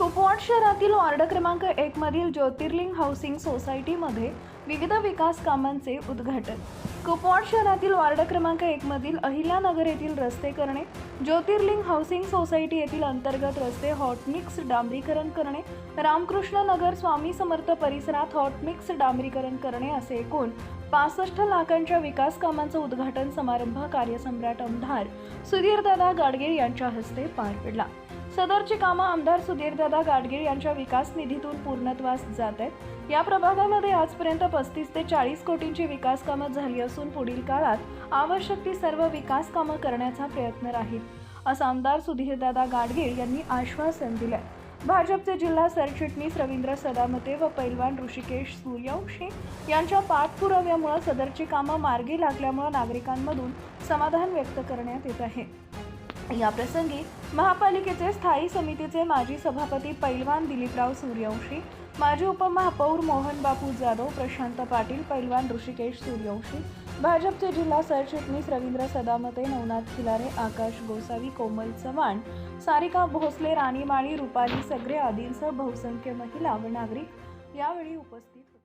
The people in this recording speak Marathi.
कुपवाट शहरातील वार्ड क्रमांक एकमधील ज्योतिर्लिंग हाऊसिंग सोसायटीमध्ये विविध विकास कामांचे उद्घाटन. कुपवाड शहरातील वार्ड क्रमांक एक मधील अहिल्यानगर येथील रस्ते करणे ज्योतिर्लिंग हाऊसिंग सोसायटी येथील अंतर्गत रस्ते हॉटमिक्स डांबरीकरण करणे रामकृष्ण नगर स्वामी समर्थ परिसरात हॉटमिक्स डांबरीकरण करणे असे एकूण पासष्ट लाखांच्या विकास कामांचं उद्घाटन समारंभ कार्यसम्राट आमदार सुधीरदादा गाडगीळ यांच्या हस्ते पार पडला. सदरची कामं आमदार सुधीरदादा गाडगीळ यांच्या विकास निधीतून पूर्णत्वास जात आहेत. या प्रभागामध्ये आजपर्यंत पस्तीस ते चाळीस कोटींची विकास कामं झाली असून पुढील काळात आवश्यक ती सर्व विकास कामं करण्याचा प्रयत्न राहील असं आमदार सुधीरदादा गाडगीळ यांनी आश्वासन दिलं भाजपचे जिल्हा सरचिटणीस रवींद्र सदामते व पैलवान ऋषिकेश सूर्यवंशी यांच्या पाठपुराव्यामुळे सदरची कामं मार्गी लागल्यामुळे नागरिकांमधून समाधान व्यक्त करण्यात येत आहे. या प्रसंगी महापालिकेचे स्थायी समितीचे माजी सभापती पैलवान दिलीपराव सूर्यवंशी माजी उपमहापौर मोहन बापू जाधव प्रशांत पाटील पैलवान ऋषिकेश सूर्यवंशी भाजपचे जिल्हा सरचिटणीस रवींद्र सदामते नवनाथ खिलारे आकाश गोसावी कोमल चव्हाण सारिका भोसले राणी माळी रुपाली सगरे आदींसह बहुसंख्य महिला व नागरिक यावेळी उपस्थित